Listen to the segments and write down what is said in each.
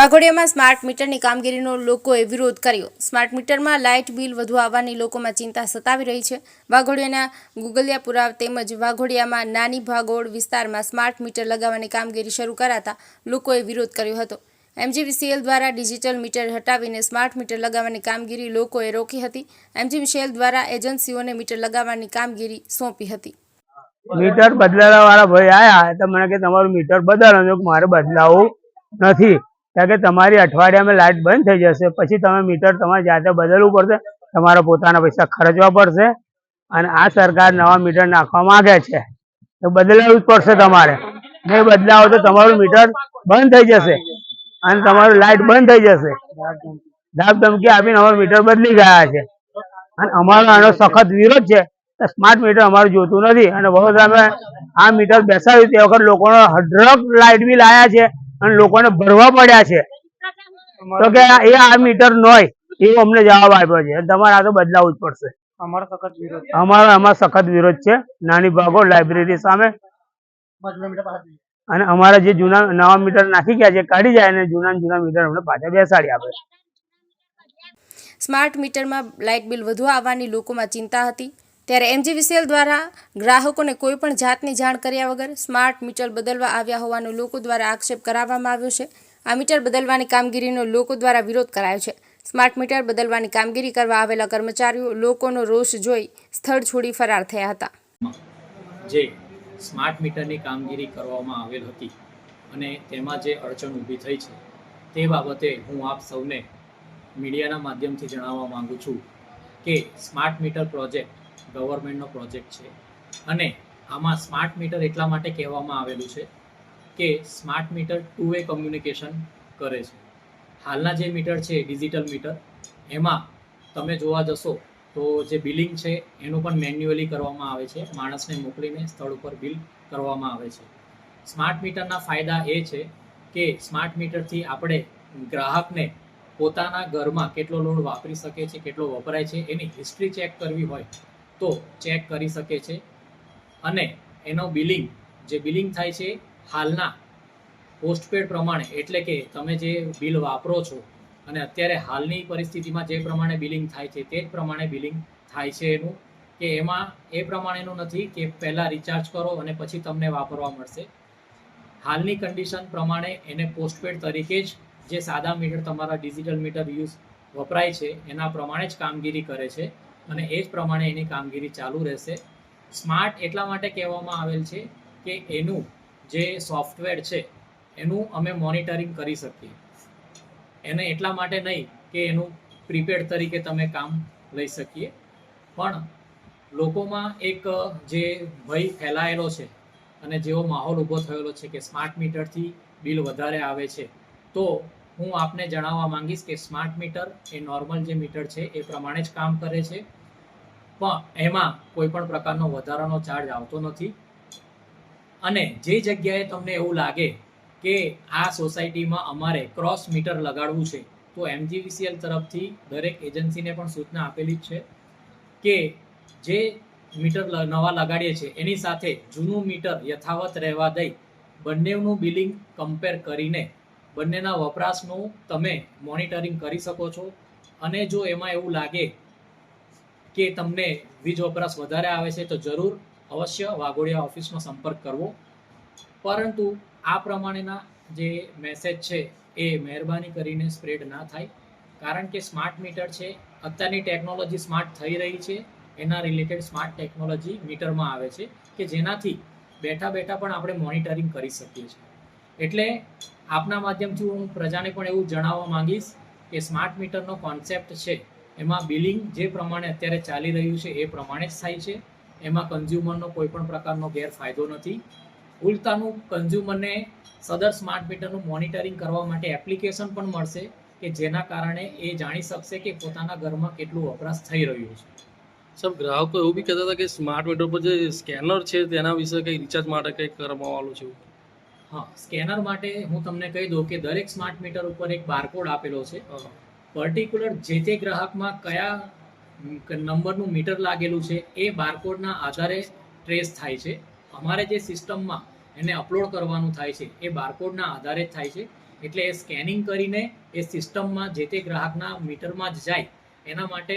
વાઘોડિયામાં smart મીટરની કામગીરીનો લોકોએ વિરોધ કર્યો. સ્માર્ટ મીટરમાં લાઇટ બિલ વધુ આવવાની લોકોમાં ચિંતા સતાવી રહી છે. વાઘોડિયાના ગુગલિયાપુરા તેમજ વાઘોડિયામાં નાની ભાગોળ વિસ્તારમાં સ્માર્ટ મીટર લગાવવાની કામગીરી શરૂ કરાતા લોકોએ વિરોધ કર્યો હતો. એમજીવીસીએલ દ્વારા ડિજિટલ મીટર હટાવીને સ્માર્ટ મીટર લગાવવાની કામગીરી લોકોએ રોકી હતી. એમજીવીસીએલ દ્વારા એજન્સીઓને મીટર લગાવવાની કામગીરી સોંપી હતી. મીટર બદલાવવાળા ભાઈ આવ્યા તો મને કે તમારું મીટર બદલવાનું મારે બદલાવું નથી. કારણ કે તમારી અઠવાડિયામાં લાઇટ બંધ થઈ જશે, પછી તમે મીટર તમારે જાતે બદલવું પડશે, તમારા પોતાના પૈસા ખર્ચવા પડશે અને આ સરકાર નવા મીટર નાખવા માંગે છે. તો બદલાવવું જ પડશે તમારે. નહીં બદલાવો તો તમારું મીટર બંધ થઈ જશે અને તમારું લાઇટ બંધ થઈ જશે. ધાબ ધમકી આપીને અમારું મીટર બદલી ગયા છે. અને અમારો આનો સખત વિરોધ છે સ્માર્ટ મીટર અમારું જોતું નથી. અને વડોદરામાં આ મીટર બેસાડ્યું તે વખત લોકોનો હડ્રક લાઇટ બિલ આવ્યા છે. અને લોકોને ભરવા પડ્યા છે. તો કે એ આ મીટર નોય. એવો અમને જવાબ આપ્યો છે. તમારે આ તો બદલાવું જ પડશે. અમારો સખત અમારો આમાં સખત વિરોધ છે. નાની ભાગો લાઇબ્રેરી સામે. અને અમારા જે જૂના નવા મીટર નાખી ગયા છે કાઢી જાય અને જૂના જૂના મીટર અમને પાછા બેસાડી આપે. સ્માર્ટ મીટરમાં લાઇટ બિલ વધુ આવવાની લોકોમાં ચિંતા હતી. ત્યારે એમજીવીસીએલ દ્વારા ગ્રાહકોને કોઈપણ જાતની જાણ કર્યા વગર સ્માર્ટ મીટર બદલવા આવ્યા હોવાનો લોકો દ્વારા આક્ષેપ કરાવવામાં આવ્યો છે. આ મીટર બદલવાની કામગીરીનો લોકો દ્વારા વિરોધ કરાયો છે. સ્માર્ટ મીટર બદલવાની કામગીરી કરવા આવેલા કર્મચારીઓ લોકોનો રોષ જોઈ સ્થળ છોડી ફરાર થયા હતા. જે સ્માર્ટ મીટરની કામગીરી કરવામાં આવેલ હતી અને તેમાં જે અડચણ ઊભી થઈ છે તે બાબતે હું આપ સૌને મીડિયાના માધ્યમથી જણાવવા માંગુ છું કે સ્માર્ટ મીટર પ્રોજેક્ટ ગવર્મેન્ટનો પ્રોજેક્ટ છે. અને આમાં સ્માર્ટ મીટર એટલા માટે કહેવામાં આવેલું છે કે smart meter two way communication કરે છે. હાલના જે મીટર છે ડિજિટલ મીટર, એમાં તમે જોવા જશો તો જે બિલિંગ છે, એનું પણ મેન્યુઅલી કરવામાં આવે છે. માણસને મોકલીને સ્થળ ઉપર બિલ કરવામાં આવે છે. સ્માર્ટ મીટરના ફાયદા એ છે કે સ્માર્ટ મીટરથી આપણે ગ્રાહકને પોતાના ઘરમાં કેટલો લોડ વાપરી શકે છે, કેટલો વપરાય છે, એની હિસ્ટ્રી ચેક કરવી હોય તો ચેક કરી શકે છે. અને એનો બિલિંગ જે બિલિંગ થાય છે હાલના પોસ્ટપેડ પ્રમાણે, એટલે કે તમે જે બિલ વાપરો છો, અને અત્યારે હાલની પરિસ્થિતિમાં જે પ્રમાણે બિલિંગ થાય છે, તે જ પ્રમાણે બિલિંગ થાય છે એનું, કે એમાં એ પ્રમાણેનું નથી કે પહેલાં રિચાર્જ કરો અને પછી તમને વાપરવા મળશે. હાલની કન્ડિશન પ્રમાણે એને પોસ્ટપેડ તરીકે જ જે સાદા મીટર તમારા ડિજિટલ મીટર યુઝ વપરાય છે, એના પ્રમાણે જ કામગીરી કરે છે. અને એ જ પ્રમાણે એની કામગીરી ચાલુ રહેશે. સ્માર્ટ એટલા માટે કહેવામાં આવેલ છે કે એનું જે સોફ્ટવેર છે, એનું અમે મોનિટરિંગ કરી શકીએ. એને એટલા માટે નહીં કે એનું પ્રીપેડ તરીકે તમે કામ લઈ શકીએ. પણ લોકોમાં એક, જે ભય ફેલાયેલો છે અને જેવો માહોલ ઊભો થયેલો છે કે સ્માર્ટ મીટરથી બિલ વધારે આવે છે, તો હું આપને જણાવવા માંગીશ કે સ્માર્ટ મીટર એ નોર્મલ જે મીટર છે, એ પ્રમાણે જ કામ કરે છે. પણ એમાં કોઈ પણ પ્રકારનો વધારાનો ચાર્જ આવતો નથી. અને જે જગ્યાએ તમને એવું લાગે કે આ સોસાયટીમાં અમારે ક્રોસ મીટર લગાડવું છે, તો એમજીવીસીએલ તરફથી દરેક એજન્સીને પણ સૂચના આપેલી જ છે કે જે મીટર નવા લગાડીએ છીએ એની સાથે જૂનું મીટર યથાવત રહેવા દઈ બંનેનું બિલિંગ કમ્પેર કરીને બંનેના વપરાશનું તમે મોનિટરિંગ કરી શકો છો. અને જો એમાં એવું લાગે કે તમને વીજ વપરાશ વધારે આવે છે, તો જરૂર અવશ્ય વાઘોડિયા ઓફિસનો સંપર્ક કરવો. પરંતુ આ પ્રમાણેના જે મેસેજ છે, એ મહેરબાની કરીને સ્પ્રેડ ના થાય. કારણ કે સ્માર્ટ મીટર છે, અત્યારની ટેકનોલોજી સ્માર્ટ થઈ રહી છે. એના રિલેટેડ સ્માર્ટ ટેકનોલોજી મીટરમાં આવે છે, કે જેનાથી બેઠા બેઠા પણ આપણે મોનિટરિંગ કરી શકીએ છીએ. એટલે આપના માધ્યમથી હું પ્રજાને પણ એવું જણાવવા માંગીશ કે સ્માર્ટ મીટરનો કોન્સેપ્ટ છે, એમાં બિલિંગ જે પ્રમાણે અત્યારે ચાલી રહ્યું છે એ પ્રમાણે જ થાય છે. એમાં કન્ઝ્યુમરનો કોઈ પણ પ્રકારનો ગેરફાયદો નથી. ઉલટાનું કન્ઝ્યુમરને સદર સ્માર્ટ મીટરનું મોનિટરિંગ કરવા માટે એપ્લિકેશન પણ મળશે કે જેના કારણે એ જાણી શકશે કે પોતાના ઘરમાં કેટલું વપરાશ થઈ રહ્યું છે. સર ગ્રાહકો એવું બી કહેતા હતા કે સ્માર્ટ મીટર પર જે સ્કેનર છે તેના વિશે કંઈ રિચાર્જ માટે કંઈક કરવામાં આવેલું છે. હા સ્કેનર માટે હું તમને કહી દઉં કે દરેક સ્માર્ટ મીટર ઉપર એક બારકોડ આપેલો છે. પર્ટિક્યુલર જે તે ગ્રાહકમાં કયા નંબરનું મીટર લાગેલું છે એ બારકોડના આધારે ટ્રેસ થાય છે. અમારે જે સિસ્ટમમાં એને અપલોડ કરવાનું થાય છે એ બારકોડના આધારે જ થાય છે. એટલે એ સ્કેનિંગ કરીને એ સિસ્ટમમાં જે તે ગ્રાહકના મીટરમાં જ જાય એના માટે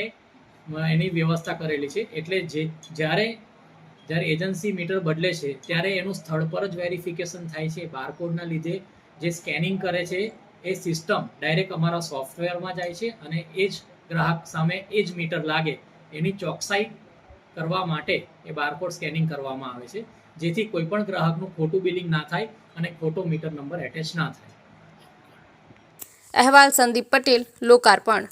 એની વ્યવસ્થા કરેલી છે. એટલે જે જ્યારે જ્યારે એજન્સી મીટર બદલે છે, ત્યારે એનું સ્થળ પર જ વેરિફિકેશન થાય છે. બારકોડના લીધે જે સ્કેનિંગ કરે છે, એ સિસ્ટમ ડાયરેક્ટ અમારા સોફ્ટવેરમાં જાય છે અને એ જ ગ્રાહક સામે એ જ મીટર લાગે. એની ચોકસાઈ કરવા માટે એ બારકોડ સ્કેનિંગ કરવામાં આવે છે, જેથી કોઈ પણ ગ્રાહકનું ખોટું બિલિંગ ના થાય અને ખોટો મીટર નંબર એટેચ ના થાય. અહેવાલ સંદીપ પટેલ, લોકાર્પણ.